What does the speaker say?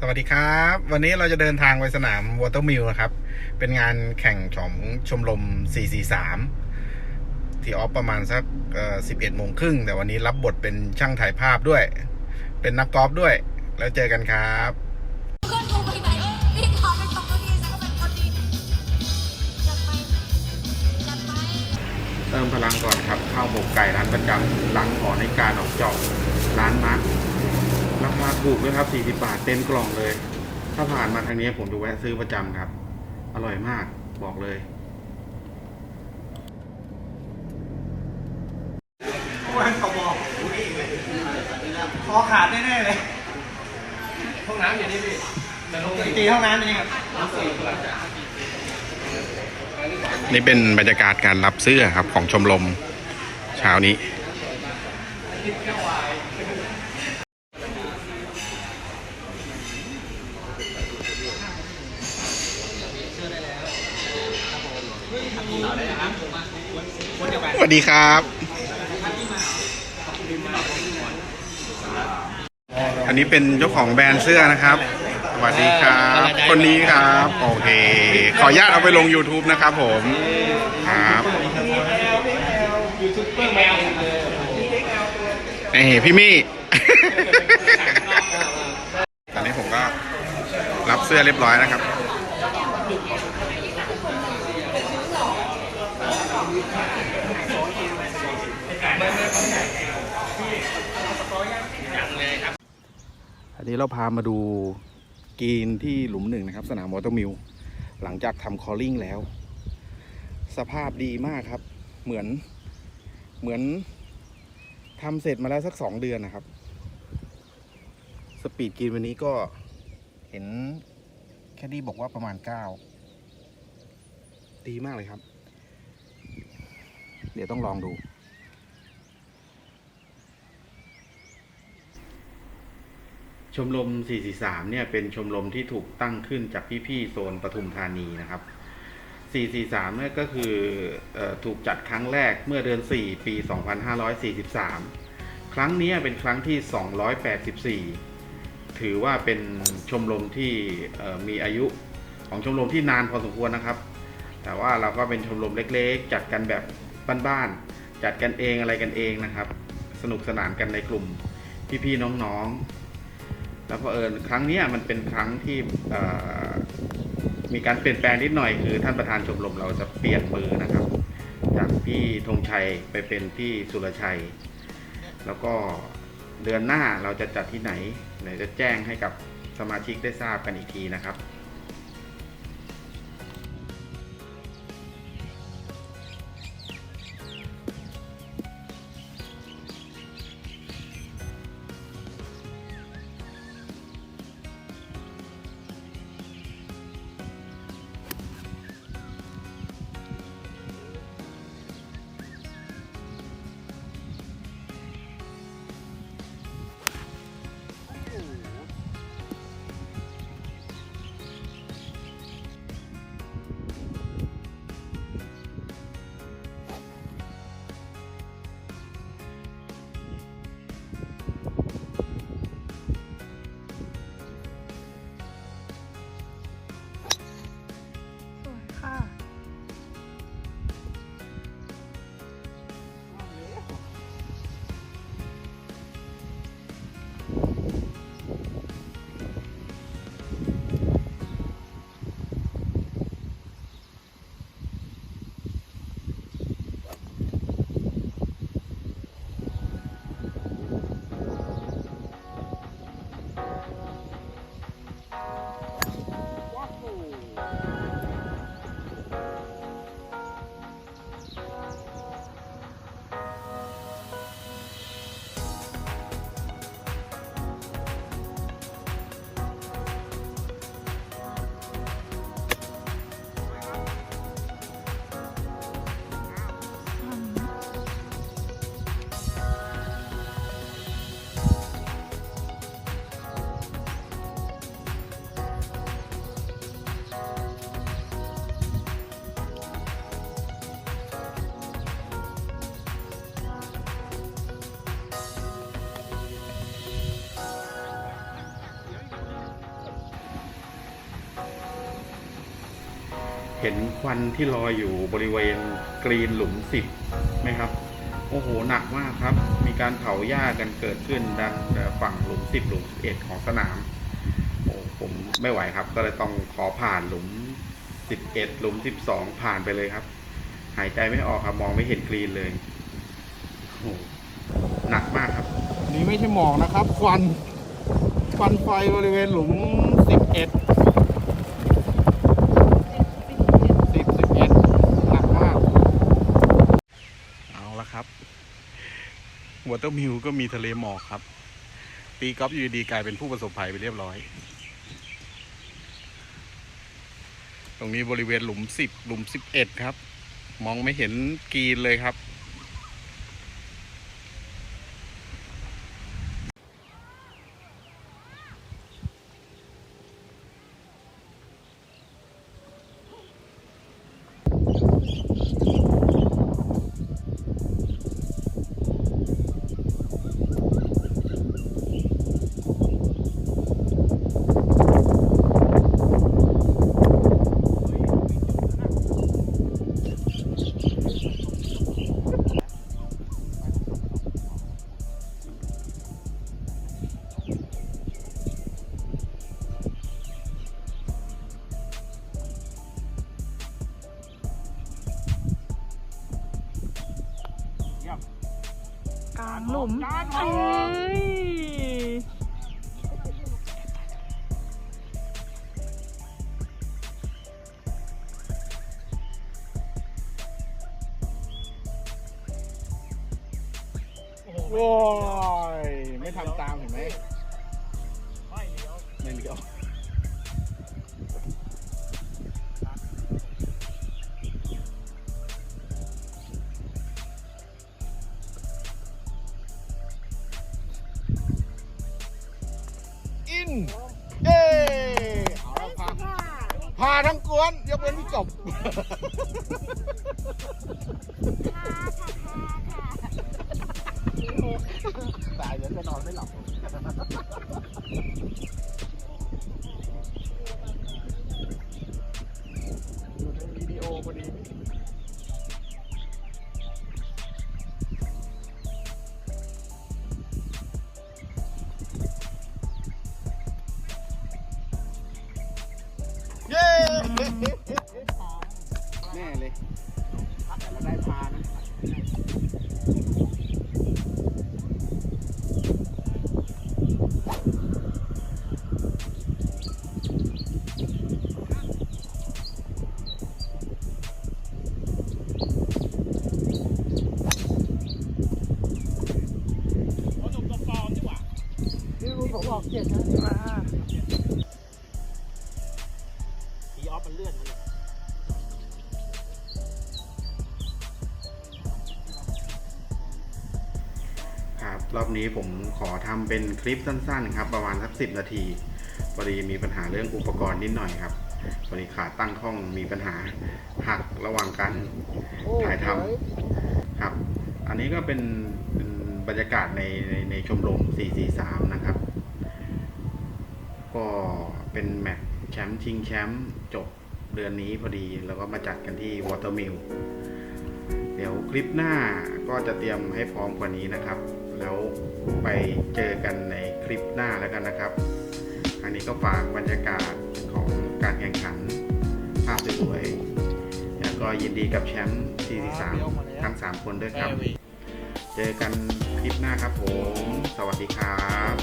สวัสดีครับ วันนี้เราจะเดินทางไปสนามวอเตอร์มิลนะครับ เป็นงานแข่งของชมรม 443 ที่ออฟประมาณสักเอ่อ11โมงครึ่ง แต่วันนี้รับบทเป็นช่างถ่ายภาพด้วย เป็นนักกอล์ฟด้วย แล้วเจอกันครับเป็นคนดีจัดไปจัดไปเติมพลังก่อนครับ ข้าวหมกไก่ร้านประจำหลังหอในการออกจอกร้านมาร์ คราถูกด้วยครับ 40 บาทเต็มกล่องเลย ถ้าผ่านมาทางนี้ผมจะแวะซื้อประจำครับ อร่อยมากบอกเลยวันขมอคอขาดแน่ๆเลยห้องน้ำอยู่นี่พี่ตีห้องน้ำเป็นยังไงนี่เป็นบรรยากาศการรับเสื้อครับของชมรมเช้านี้ วัสดีครับ อันนี้เป็นเจ้าของแบรนด์เสื้อนะครับ สวัสดีครับ คนนี้ครับ โอเค ขออนุญาตเอาไปลง YouTube นะครับผม ครับเอ้ยพี่มี่ ตอนนี้ผมก็รับเสื้อเรียบร้อยนะครับ อันนี้เราพามาดูกรีนที่หลุมหนึ่งนะครับ สนามวอเตอร์มิลหลังจากทำคอลลิ่งแล้ว สภาพดีมากครับ เหมือนเหมือนทำเสร็จมาแล้วสักสองเดือนนะครับ สปีดกรีนวันนี้ก็เห็นแคดดี้บอกว่าประมาณเก้าดีมากเลยครับ เดี๋ยวต้องลองดู ชมรม 443 เนี่ยเป็นชมรมที่ถูกตั้งขึ้นจากพี่ๆโซนปทุมธานีนะครับ 443 เนี่ยก็คืออถูกจัดครั้งแรกเมื่อเดือน 4 ปี 2543 ครั้งนี้เป็นครั้งที่ 284 ถือว่าเป็นชมรมที่มีอายุของชมรมที่นานพอสมควรนะครับ แต่ว่าเราก็เป็นชมรมเล็กๆ จัดกันแบบบ้านๆ จัดกันเองอะไรกันเองนะครับ สนุกสนานกันในกลุ่มพี่ๆน้องๆ แล้วพอเอิญครั้งนี้มันเป็นครั้งที่มีการเปลี่ยนแปลงนิดหน่อยคือท่านประธานชมรมเราจะเปลี่ยนมือนะครับ จากพี่ธงชัยไปเป็นพี่สุรชัย แล้วก็เดือนหน้าเราจะจัดที่ไหนไหนจะแจ้งให้กับสมาชิกได้ทราบกันอีกทีนะครับ เห็นควันที่ลอยอยู่บริเวณกรีนหลุมสิบไหมครับ โอ้โหหนักมากครับ มีการเผาหญ้ากันเกิดขึ้นด้านฝั่งหลุมสิบหลุมสิบเอ็ดของสนามโอ้ผมไม่ไหวครับ ก็เลยต้องขอผ่านหลุมสิบเอ็ดหลุมสิบสองผ่านไปเลยครับ หายใจไม่ออกครับ มองไม่เห็นกรีนเลยโอ้โหหนักมากครับ นี่ไม่ใช่หมอกนะครับ ควันควันไฟบริเวณหลุมสิบเอ็ดสิบสิบเอ็ดหนักมาก เอาละครับ วอเตอร์มิวก็มีทะเลหมอกครับ ตีกอล์ฟอยู่ดีกลายเป็นผู้ประสบภัยไปเรียบร้อย ตรงนี้บริเวณหลุมสิบหลุมสิบเอ็ดครับ มองไม่เห็นกรีนเลยครับ หลุมเอ้ยโว้ยไม่ทำตามเห็นไหมไม่เลี้ยวไม่เลี้ยวาทั้งกวนยกเว้นพี่กบตายเดี๋ยวจะนอนไม่หลับอยู่ในวิดีโอพอดี อีออฟมันเลื่อนมันเลยครับรอบนี้ผมขอทำเป็นคลิปสั้นๆครับ ประมาณสักสิบนาทีพอดีมีปัญหาเรื่องอุปกรณ์นิดหน่อยครับพอดีขาตั้งห้องมีปัญหาหักระหว่างการถ่ายทำครับ อันนี้ก็เป็นเป็นบรรยากาศในในในชมรม 443 นะครับ ก็เป็นแมตช์แชมป์ชิงแชมป์จบเดือนนี้พอดีแล้วก็มาจัดกันที่วอเตอร์มิลเดี๋ยวคลิปหน้าก็จะเตรียมให้พร้อมกว่านี้นะครับ แล้วไปเจอกันในคลิปหน้าแล้วกันนะครับอันนี้ก็ฝากบรรยากาศของการแข่งขันภาพสวยๆแล้วก็ยินดีกับแชมป์43ทั้ง 3 คนด้วยครับ เจอกันคลิปหน้าครับผม สวัสดีครับ